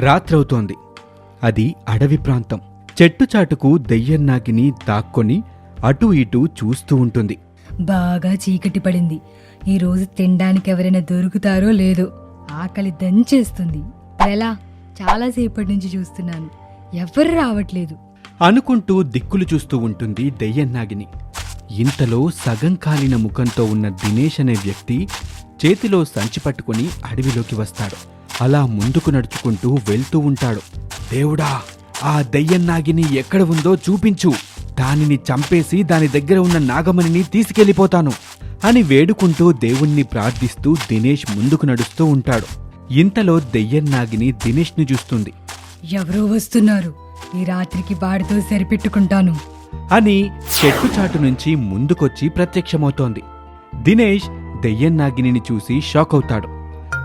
రాత్రవుతోంది. అది అడవి ప్రాంతం. చెట్టు చాటుకు దెయ్యన్నాగిని దాక్కొని అటూ ఇటూ చూస్తూ ఉంటుంది. బాగా చీకటి పడింది. ఈ రోజు తినడానికి ఎవరైనా దొరుకుతారో లేదో ఆకలి దంచేస్తుంది. ఎలా చాలాసేపటి నుంచి చూస్తున్నాను. ఎవరు రావట్లేదు. అనుకుంటూ దిక్కులు చూస్తూ ఉంటుంది దెయ్యన్నాగిని ఇంతలో సగం కాలిన ముఖంతో ఉన్న దినేష్ అనే వ్యక్తి చేతిలో సంచి పట్టుకుని అడవిలోకి వస్తాడు. అలా ముందుకు నడుచుకుంటూ వెళ్తూ ఉంటాడు. దేవుడా ఆ దెయ్యన్నాగిని ఎక్కడ ఉందో చూపించు. దానిని చంపేసి దాని దగ్గర ఉన్న నాగమణిని తీసుకెళ్ళిపోతాను అని వేడుకుంటూ దేవుణ్ణి ప్రార్థిస్తూ దినేష్ ముందుకు నడుస్తూ ఉంటాడు. ఇంతలో దెయ్యన్నాగిని దినేష్ని చూస్తుంది. ఎవరో వస్తున్నారు. ఈ రాత్రికి వాడితో సరిపెట్టుకుంటాను. అని చెట్టు చాటు నుంచి ముందుకొచ్చి ప్రత్యక్షమవుతోంది. దినేష్ దెయ్యన్నాగిని చూసి షాక్ అవుతాడు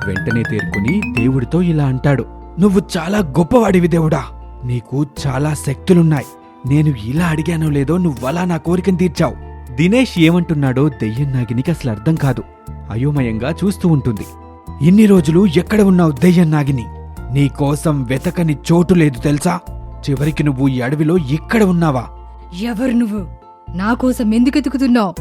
వెంటనే తేరుకుని దేవుడితో ఇలా అంటాడు నువ్వు చాలా గొప్పవాడివి దేవుడా. నీకు చాలా శక్తులున్నాయి. నేను ఇలా అడిగానో లేదో నువ్వలా నా కోరికను తీర్చావు. దినేష్ ఏమంటున్నాడో దెయ్యన్నాగినికి అసలు అర్థం కాదు. అయోమయంగా చూస్తూ ఉంటుంది. ఇన్ని రోజులు ఎక్కడ ఉన్నావు దెయ్యన్నాగిని నీ కోసం వెతకని చోటు లేదు తెలుసా? చివరికి నువ్వు ఈ అడవిలో ఇక్కడ ఉన్నావా? ఎవరు నువ్వు? నా కోసం ఎందుకు ఎతుకుతున్నావు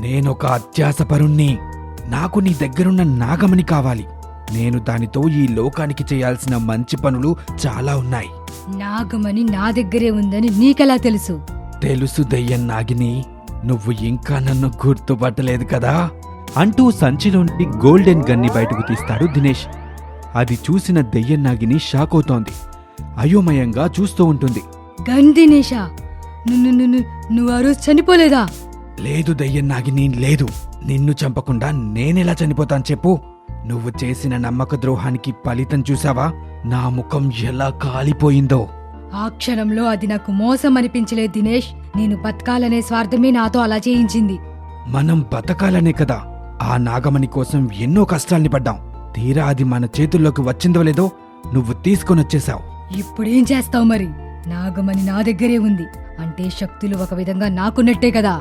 నేనొక అత్యాసపరుణ్ణి. నాకు నీ దగ్గరున్న నాగమణి కావాలి. నేను దానితో ఈ లోకానికి చేయాల్సిన మంచి పనులు చాలా ఉన్నాయి. నాగమని నా దగ్గరే ఉందని నీకెలా తెలుసు? తెలుసు దెయ్యం నాగిని నువ్వు ఇంకా నన్ను గుర్తుపట్టలేదు కదా? అంటూ సంచిలోంటి గోల్డెన్ గన్ని బయటకు తీస్తాడు దినేష్. అది చూసిన దెయ్యం నాగిని షాక్ అవుతోంది. అయోమయంగా చూస్తూ ఉంటుంది. గంధినేషా నువ్వు నువ్వు నువ్వు ఆ రోజు చనిపోలేదా? లేదు దెయ్యం నాగిని లేదు. నిన్ను చంపకుండా నేనెలా చనిపోతాను చెప్పు. నువ్వు చేసిన నమ్మక ద్రోహానికి ఫలితం చూసావా? నా ముఖం ఎలా కాలిపోయిందో? ఆ క్షణంలో అది నాకు మోసం దినేష్. నేను బతకాలనే స్వార్థమే నాతో అలా చేయించింది. మనం బతకాలనే కదా. ఆ నాగమణి కోసం ఎన్నో కష్టాల్ని పడ్డాం. తీరా అది మన చేతుల్లోకి వచ్చిందో లేదో నువ్వు తీసుకొనొచ్చేశావు ఇప్పుడేం చేస్తావు మరి? నాగమని నా దగ్గరే ఉంది. అంటే శక్తులు ఒక విధంగా నాకున్నట్టే కదా.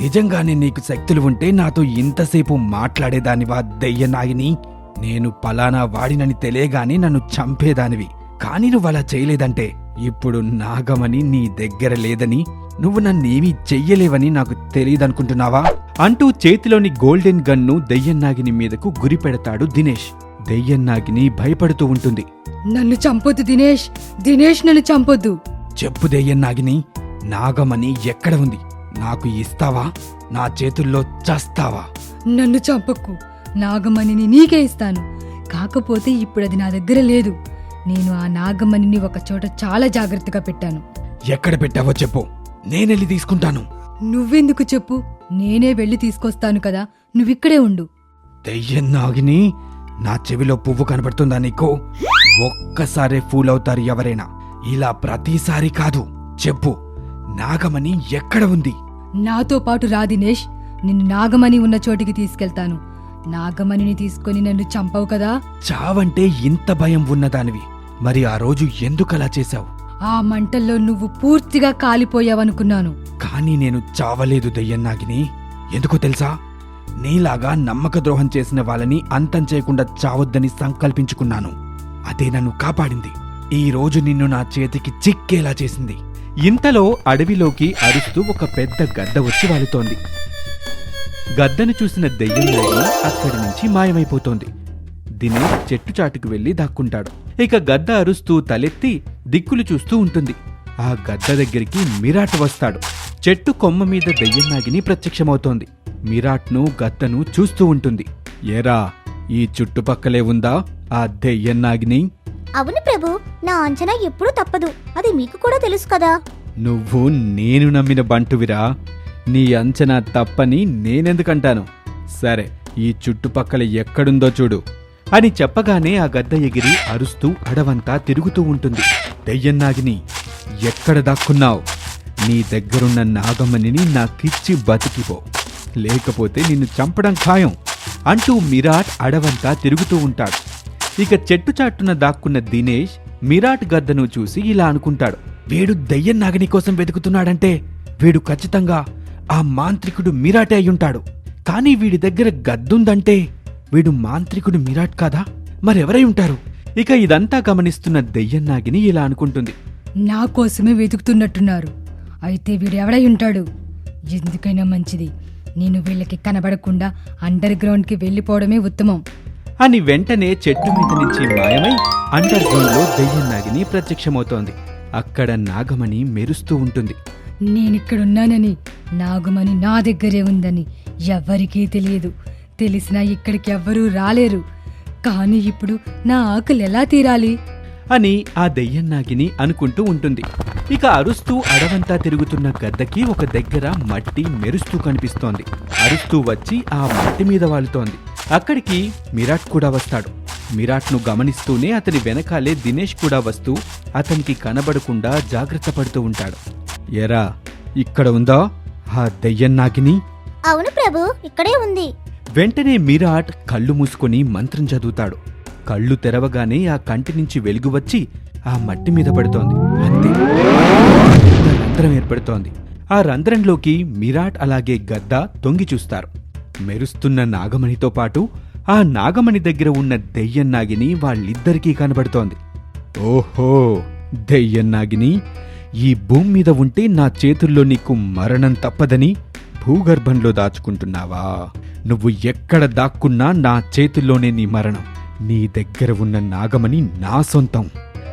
నిజంగానే నీకు శక్తులు ఉంటే నాతో ఇంతసేపు మాట్లాడేదానివా దెయ్య నాగిని నేను పలానా వాడినని తెలియగానే నన్ను చంపేదానివి. కాని నువ్వు అలా చేయలేదంటే ఇప్పుడు నాగమని నీ దగ్గర లేదని నువ్వు నన్నేమీ చెయ్యలేవని నాకు తెలియదనుకుంటున్నావా? అంటూ చేతిలోని గోల్డెన్ గన్ను దెయ్యన్నాగిని మీదకు గురి పెడతాడు దినేష్. దెయ్యన్నాగిని భయపడుతూ ఉంటుంది. నన్ను చంపొద్దు దినేష్. దినేష్ నన్ను చంపొద్దు. చెప్పు దెయ్యన్నాగిని నాగమని ఎక్కడ ఉంది? నాకు ఇస్తావా? నా చేతుల్లో చస్తావా? నన్ను చంపకు. నాగమణిని నీకే ఇస్తాను. కాకపోతే ఇప్పుడు అది నా దగ్గర లేదు. నేను ఆ నాగమణిని ఒక చోట చాలా జాగ్రత్తగా పెట్టాను. ఎక్కడ పెట్టావో చెప్పు. నేనెళ్ళి తీసుకుంటాను. నువ్వెందుకు చెప్పు? నేనే వెళ్ళి తీసుకొస్తాను కదా. నువ్విక్కడే ఉండు. దెయ్యం నాగిని నా చెవిలో పువ్వు కనబడుతుందా నీకు? ఒక్కసారే ఫూల్ అవుతారు ఎవరైనా. ఇలా ప్రతిసారి కాదు. చెప్పు. నాగమణి ఎక్కడ ఉంది? నాతో పాటు రా దినేష్. నిన్ను నాగమణి ఉన్న చోటికి తీసుకెళ్తాను. నాగమణిని తీసుకొని నన్ను చంపవు కదా? చావంటే ఇంత భయం ఉన్నదానివి. మరి ఆ రోజు ఎందుకలా చేశావు? ఆ మంటల్లో నువ్వు పూర్తిగా కాలిపోయావనుకున్నాను. కానీ నేను చావలేదు దెయ్యన్నాగిని. ఎందుకో తెలుసా? నీలాగా నమ్మక ద్రోహం చేసిన వాళ్ళని అంతం చేయకుండా చావొద్దని సంకల్పించుకున్నాను. అదే నన్ను కాపాడింది. ఈ రోజు నిన్ను నా చేతికి చిక్కేలా చేసింది. ఇంతలో అడవిలోకి అరుస్తూ ఒక పెద్ద గద్ద వచ్చి వాలుతోంది. గద్దను చూసిన దెయ్యం నాగిని అక్కడి నుంచి మాయమైపోతోంది. దినేష్ చెట్టు చాటుకు వెళ్ళి దాక్కుంటాడు. ఇక గద్ద అరుస్తూ తలెత్తి దిక్కులు చూస్తూ ఉంటుంది. ఆ గద్ద దగ్గరికి మిరాట్ వస్తాడు. చెట్టు కొమ్మ మీద దెయ్యం నాగిని ప్రత్యక్షమవుతోంది. మిరాట్ను గద్దను చూస్తూ ఉంటుంది. ఏరా ఈ చుట్టుపక్కలే ఉందా ఆ దెయ్యం నాగిని అవును ప్రభు నా అంచనా ఎప్పుడూ తప్పదు. అది మీకు కూడా తెలుసు కదా. నువ్వు నేను నమ్మిన బంటువిరా. నీ అంచనా తప్పని నేనెందుకంటాను? సరే ఈ చుట్టుపక్కల ఎక్కడుందో చూడు. అని చెప్పగానే ఆ గద్ద ఎగిరి అరుస్తూ అడవంతా తిరుగుతూ ఉంటుంది. దెయ్యన్నాగిని ఎక్కడ దాక్కున్నావు? నీ దగ్గరున్న నాగమణిని నాకిచ్చి బతికిపో. లేకపోతే నిన్ను చంపడం ఖాయం అంటూ మిరాట్ అడవంతా తిరుగుతూ ఉంటాడు. ఇక చెట్టు చాటున దాక్కున్న దినేష్ మిరాట్ గద్దను చూసి ఇలా అనుకుంటాడు. వీడు దయ్యం నాగని కోసం వెతుకుతున్నాడంటే వీడు ఖచ్చితంగా ఆ మాంత్రికుడు మిరాటే అయ్యుంటాడు. కానీ వీడి దగ్గర గద్దుందంటే వీడు మాంత్రికుడు మిరాట్ కాదా? మరెవరై ఉంటారు? ఇక ఇదంతా గమనిస్తున్న దెయ్యం నాగిని ఇలా అనుకుంటుంది. నా కోసమే వెతుకుతున్నట్టున్నారు. అయితే వీడు ఎవడై ఉంటాడు? ఎందుకైనా మంచిది. నేను వీళ్ళకి కనబడకుండా అండర్ గ్రౌండ్కి వెళ్ళిపోవడమే ఉత్తమం. అని వెంటనే చెట్టు మీద నుంచి మాయమై అండర్ గ్రౌండ్లో దెయ్యం నాగిని ప్రత్యక్షమవుతోంది. అక్కడ నాగమణి మెరుస్తూ ఉంటుంది. నేనిక్కడున్నానని నాగమని నా దగ్గరే ఉందని ఎవ్వరికీ తెలియదు. తెలిసినా ఇక్కడికి ఎవ్వరూ రాలేరు. కానీ ఇప్పుడు నా ఆకలి ఎలా తీరాలి? అని ఆ దెయ్యం నాగిని అనుకుంటూ ఉంటుంది. ఇక అరుస్తూ అడవంతా తిరుగుతున్న గద్దకి ఒక దగ్గర మట్టి మెరుస్తూ కనిపిస్తోంది. అరుస్తూ వచ్చి ఆ మట్టి మీద వాలుతోంది. అక్కడికి మిరాట్ కూడా వస్తాడు. మిరాట్ను గమనిస్తూనే అతని వెనకాలే దినేష్ కూడా వస్తూ అతనికి కనబడకుండా జాగ్రత్త పడుతూ ఉంటాడు. ఎరా ఇక్కడ ఉందా? ఆ దెయ్యం నాగిని? అవును ప్రభు ఇక్కడే ఉంది. వెంటనే మిరాట్ కళ్ళు మూసుకొని మంత్రం చదువుతాడు. కళ్ళు తెరవగానే ఆ కంటి నుంచి వెలుగు వచ్చి ఆ మట్టి మీద పడుతోంది. అంతే. రంధ్రం ఏర్పడుతోంది. ఆ రంధ్రంలోకి మిరాట్ అలాగే గద్ద తొంగి చూస్తారు. మెరుస్తున్న నాగమణితో పాటు ఆ నాగమణి దగ్గర ఉన్న దెయ్యం నాగిని వాళ్ళిద్దరికీ కనబడుతోంది. ఓహో! దెయ్యం నాగిని ఈ భూమి మీద ఉంటే నా చేతుల్లో నీకు మరణం తప్పదని భూగర్భంలో దాచుకుంటున్నావా? నువ్వు ఎక్కడ దాక్కున్నా నా చేతుల్లోనే నీ మరణం. నీ దగ్గర ఉన్న నాగమణి నా సొంతం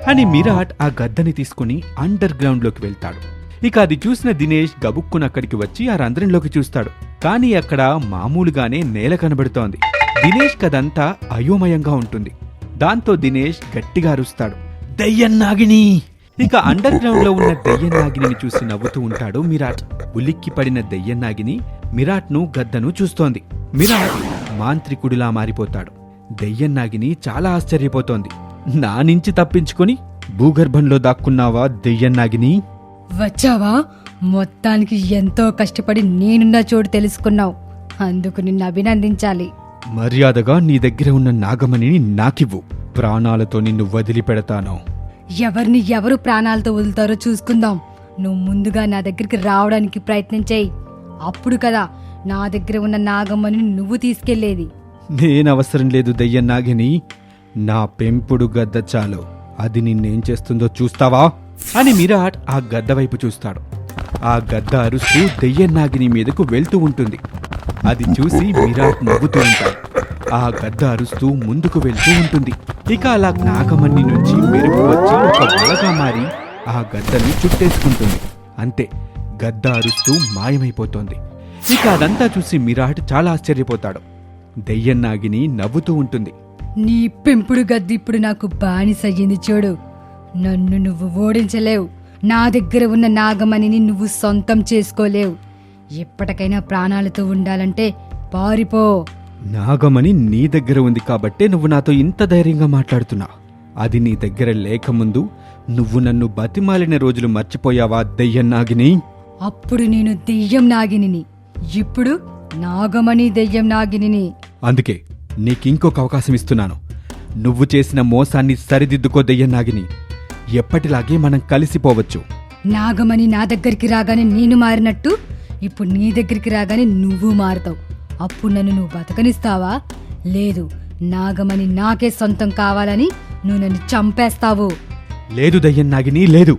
అని మిరాట్ ఆ గద్దని తీసుకుని అండర్ గ్రౌండ్లోకి వెళ్తాడు. ఇక అది చూసిన దినేష్ గబుక్కున అక్కడికి వచ్చి ఆ రంధ్రంలోకి చూస్తాడు. కానీ అక్కడ మామూలుగానే నేల కనబడుతోంది. దినేష్ కదంతా అయోమయంగా ఉంటుంది. దాంతో దినేష్ గట్టిగా అరుస్తాడు. దయ్యన్నాగిని ఇక అండర్ గ్రౌండ్లో ఉన్న దయ్యన్నాగిని నాగిని చూసి నవ్వుతూ ఉంటాడు మిరాట్. ఉలిక్కి పడిన దయ్యన్నాగిని నాగిని మిరాట్ను గద్దను చూస్తోంది. మిరాట్ మాంత్రికుడిలా మారిపోతాడు. దెయ్యన్నాగిని చాలా ఆశ్చర్యపోతోంది. నా నుంచి తప్పించుకొని భూగర్భంలో దాక్కున్నావా దెయ్యన్నాగిని వచ్చావా? మొత్తానికి ఎంతో కష్టపడి నేనున్న చోటు తెలుసుకున్నావు. అందుకు నిన్ను అభినందించాలి. మర్యాదగా నీ దగ్గర ఉన్న నాగమణిని నాకివ్వు. ప్రాణాలతో నిన్ను వదిలిపెడతాను. ఎవరిని ఎవరు ప్రాణాలతో వదులుతారో చూసుకుందాం. నువ్వు ముందుగా నా దగ్గరికి రావడానికి ప్రయత్నం చేయి. అప్పుడు కదా నా దగ్గర ఉన్న నాగమ్మని నువ్వు తీసుకెళ్ళేది నేనవసరం లేదు దెయ్యం నాగిని. నా పెంపుడు గద్ద చాలు. అది నిన్నేం చేస్తుందో చూస్తావా? అని మిరాట్ ఆ గద్ద వైపు చూస్తాడు. ఆ గద్ద అరుస్తూ దెయ్యం నాగిని మీదకు వెళ్తూ ఉంటుంది. అది చూసి మిరాట్ నవ్వుతూ ఉంటాడు. ఆ గద్ద అరుస్తూ ముందుకు వెళ్తూ ఉంటుంది. ఇక అలా నాగమణి నుంచి మెరుపు వచ్చి ఒక వలగా మారి ఆ గద్దను చుట్టేసుకుంటుంది. అంతే గద్ద అరుస్తూ మాయమైపోతోంది. ఇక అదంతా చూసి మిరాట్ చాలా ఆశ్చర్యపోతాడు. దెయ్యం నాగిని నవ్వుతూ ఉంటుంది. నీ పెంపుడు గద్ద ఇప్పుడు నాకు బానిసయ్యింది చూడు. నన్ను నువ్వు ఓడించలేవు. నా దగ్గర ఉన్న నాగమణిని నువ్వు సొంతం చేసుకోలేవు. ఎప్పటికైనా ప్రాణాలతో ఉండాలంటే పారిపో. నాగమణి నీ దగ్గర ఉంది కాబట్టే నువ్వు నాతో ఇంత ధైర్యంగా మాట్లాడుతున్నా. అది నీ దగ్గర లేకముందు నువ్వు నన్ను బతిమాలిన రోజులు మర్చిపోయావా దెయ్యం నాగిని? అప్పుడు నేను దెయ్యం నాగినిని. ఇప్పుడు నాగమణి దెయ్యం నాగినిని. అందుకే నీకింకొక అవకాశం ఇస్తున్నాను. నువ్వు చేసిన మోసాన్ని సరిదిద్దుకో దెయ్యం నాగిని. ఎప్పటిలాగే మనం కలిసిపోవచ్చు. నాగమణి నా దగ్గరికి రాగానే నేను మారినట్టు ఇప్పుడు నీ దగ్గరికి రాగానే నువ్వు మారుతావు. అప్పుడు నన్ను నువ్వు బతకనిస్తావా? లేదు నాగమణి నాకే సొంతం కావాలని నువ్వు నన్ను చంపేస్తావు. లేదు దయ్యం నాగిని లేదు.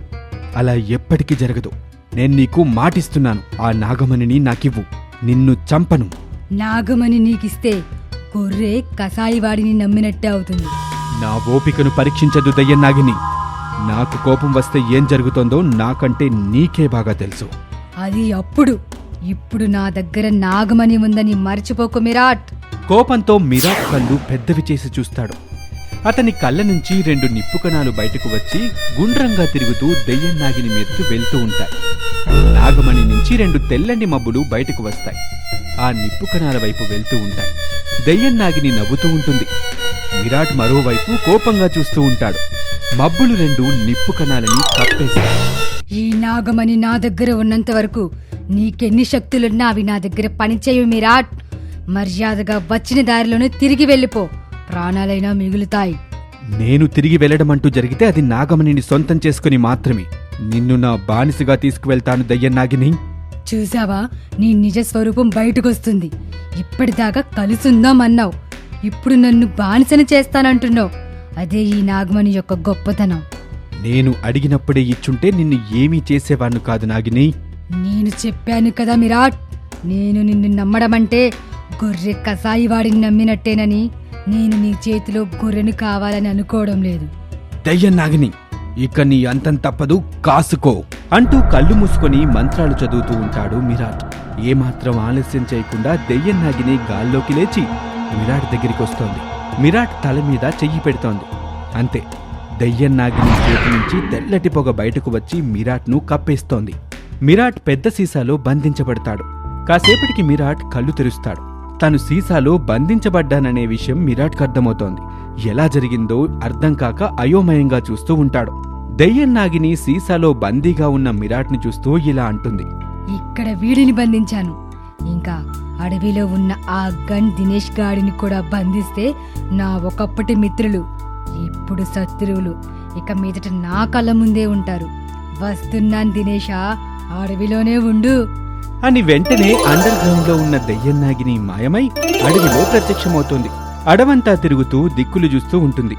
అలా ఎప్పటికీ జరగదు. నేను నీకు మాటిస్తున్నాను ఆ నాగమణిని నాకివ్వు. నిన్ను చంపను. నాగమణి నీకిస్తే గొర్రె కసాయివాడిని నమ్మినట్టే అవుతుంది. నా ఓపికను పరీక్షించదు దయ్యం నాగిని. నాకు కోపం వస్తే ఏం జరుగుతుందో నాకంటే నీకే బాగా తెలుసు. అది అప్పుడు. ఇప్పుడు నా దగ్గర నాగమణి ఉందని మర్చిపోకు మిరాట్. కోపంతో మిరాట్ కళ్ళు పెద్దవి చేసి చూస్తాడు. అతని కళ్ళ నుంచి రెండు నిప్పు కణాలు బయటకు వచ్చి గుండ్రంగా తిరుగుతూ దెయ్యం నాగిని మీదకు వెళ్తూ ఉంటాయి. నాగమణి నుంచి రెండు తెల్లని మబ్బులు బయటకు వస్తాయి. ఆ నిప్పు కణాల వైపు వెళ్తూ ఉంటాయి. దెయ్యం నాగిని నవ్వుతూ ఉంటుంది. విరాట్ మరోవైపు కోపంగా చూస్తూ ఉంటాడు. మబ్బులు రెండు నిప్పు కణాలని కప్పేస్తాయి. నాగమణి నా దగ్గర ఉన్నంత వరకు నీకెన్ని శక్తులున్నా అవి నా దగ్గర పనిచేయవు మిరాట్. మర్యాదగా వచ్చిన దారిలోనే తిరిగి వెళ్ళిపో. ప్రాణాలైనా మిగులుతాయి. నేను తిరిగి వెళ్ళడం అంటూ జరిగితే అది నాగమణిని సొంతం చేసుకుని మాత్రమే. నిన్ను నా బానిసగా తీసుకువెళ్తాను దయ్యం నాగిని. చూసావా? నీ నిజ స్వరూపం బయటకొస్తుంది. ఇప్పటిదాకా కలుసుందాం అన్నావు. ఇప్పుడు నన్ను బానిసని చేస్తానంటున్నావు. అదే ఈ నాగమణి యొక్క గొప్పతనం. నేను అడిగినప్పుడే ఇచ్చుంటే నిన్ను ఏమీ చేసేవాణ్ణు కాదు నాగిని. నేను చెప్పాను కదా మిరాట్ నేను నిన్ను నమ్మడం అంటే గొర్రె కసాయి వాడిని నమ్మినట్టేనని నేను నీ చేతిలో గొర్రెను కావాలని అనుకోవడం లేదు. దయ్యం నాగిని ఇక నీ అంతం తప్పదు కాసుకో అంటూ కళ్ళు మూసుకొని మంత్రాలు చదువుతూ ఉంటాడు మిరాట్. ఏమాత్రం ఆలస్యం చేయకుండా దెయ్యం నాగిని గాల్లోకి లేచి మిరాట్ దగ్గరికి వస్తోంది. మిరాట్ తల మీద చెయ్యి పెడుతోంది. అంతే. దెయ్యం నాగిని చేతి నుంచి తెల్లటి పొగ బయటకు వచ్చి మిరాట్ను కప్పేస్తోంది. మిరాట్ పెద్ద సీసాలో బంధించబడతాడు. కాసేపటికి మిరాట్ కళ్ళు తెరుస్తాడు. తను సీసాలో బంధించబడ్డాననే విషయం మిరాట్కు అర్థమవుతోంది. ఎలా జరిగిందో అర్థం కాక అయోమయంగా చూస్తూ ఉంటాడు. దెయ్యం నాగిని సీసాలో బందీగా ఉన్న మిరాట్ని చూస్తూ ఇలా అంటుంది. ఇక్కడ వీడిని బంధించాను. ఇంకా అడవిలో ఉన్న ఆ గన్ దినేష్ గాడిని కూడా బంధిస్తే నా ఒకప్పటి మిత్రులు ఇప్పుడు శత్రువులు ఇక మీదట నా కళ్ళ ముందే ఉంటారు. వస్తున్నాను దినేషా అడవిలోనే ఉండు. అని వెంటనే అండర్ గ్రౌండ్లో ఉన్న దెయ్యం నాగిని మాయమై అడవిలో ప్రత్యక్షమవుతోంది. అడవంతా తిరుగుతూ దిక్కులు చూస్తూ ఉంటుంది.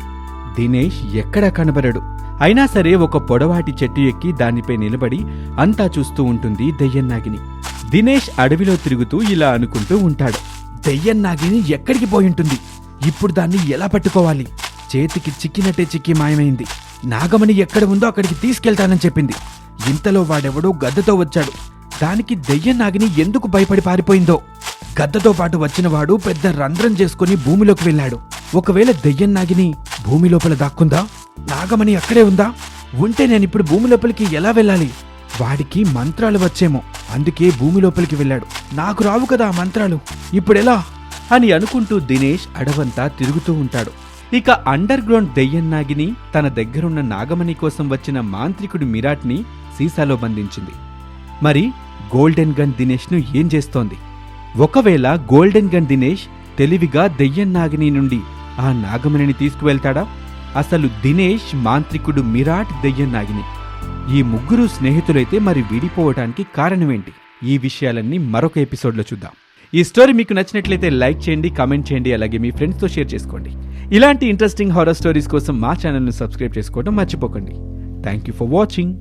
దినేష్ ఎక్కడా కనబడడు. అయినా సరే ఒక పొడవాటి చెట్టు ఎక్కి దానిపై నిలబడి అంతా చూస్తూ ఉంటుంది దెయ్యం నాగిని దినేష్ అడవిలో తిరుగుతూ ఇలా అనుకుంటూ ఉంటాడు. దెయ్యం నాగిని ఎక్కడికి పోయి ఉంటుంది? ఇప్పుడు దాన్ని ఎలా పట్టుకోవాలి? చేతికి చిక్కినట్టే చిక్కి మాయమైంది. నాగమణి ఎక్కడ ఉందో అక్కడికి తీసుకెళ్తానని చెప్పింది. ఇంతలో వాడెవడో గద్దతో వచ్చాడు. దానికి దెయ్యం నాగిని ఎందుకు భయపడి పారిపోయిందో. గద్దతో పాటు వచ్చిన వాడు పెద్ద రంధ్రం చేసుకుని భూమిలోకి వెళ్ళాడు. ఒకవేళ దెయ్యం నాగిని భూమి లోపల దాక్కుందా? నాగమణి అక్కడే ఉందా? ఉంటే నేనిప్పుడు భూమి లోపలికి ఎలా వెళ్ళాలి? వాడికి మంత్రాలు వచ్చేమో. అందుకే భూమి లోపలికి వెళ్ళాడు. నాకు రావు కదా ఆ మంత్రాలు. ఇప్పుడెలా? అని అనుకుంటూ దినేష్ అడవంతా తిరుగుతూ ఉంటాడు. ఇక అండర్ గ్రౌండ్ దెయ్యం నాగిని తన దగ్గరున్న నాగమణి కోసం వచ్చిన మాంత్రికుడి మిరాట్ని సీసాలో బంధించింది. మరి గోల్డెన్ గన్ దినేష్ను ఏం చేస్తోంది? ఒకవేళ గోల్డెన్ గన్ దినేష్ తెలివిగా దెయ్యం నాగిని నుండి ఆ నాగమణిని తీసుకువెళ్తాడా? అసలు దినేష్ మాంత్రికుడు మిరాట్ దెయ్యం నాగిని ఈ ముగ్గురు స్నేహితులైతే మరి విడిపోవటానికి కారణమేంటి? ఈ విషయాలన్నీ మరొక ఎపిసోడ్లో చూద్దాం. ఈ స్టోరీ మీకు నచ్చినట్లయితే లైక్ చేయండి కామెంట్ చేయండి అలాగే మీ ఫ్రెండ్స్తో షేర్ చేసుకోండి. ఇలాంటి ఇంట్రెస్టింగ్ హారర్ స్టోరీస్ కోసం మా ఛానల్ను సబ్స్క్రైబ్ చేసుకోవడం మర్చిపోకండి. Thank you for watching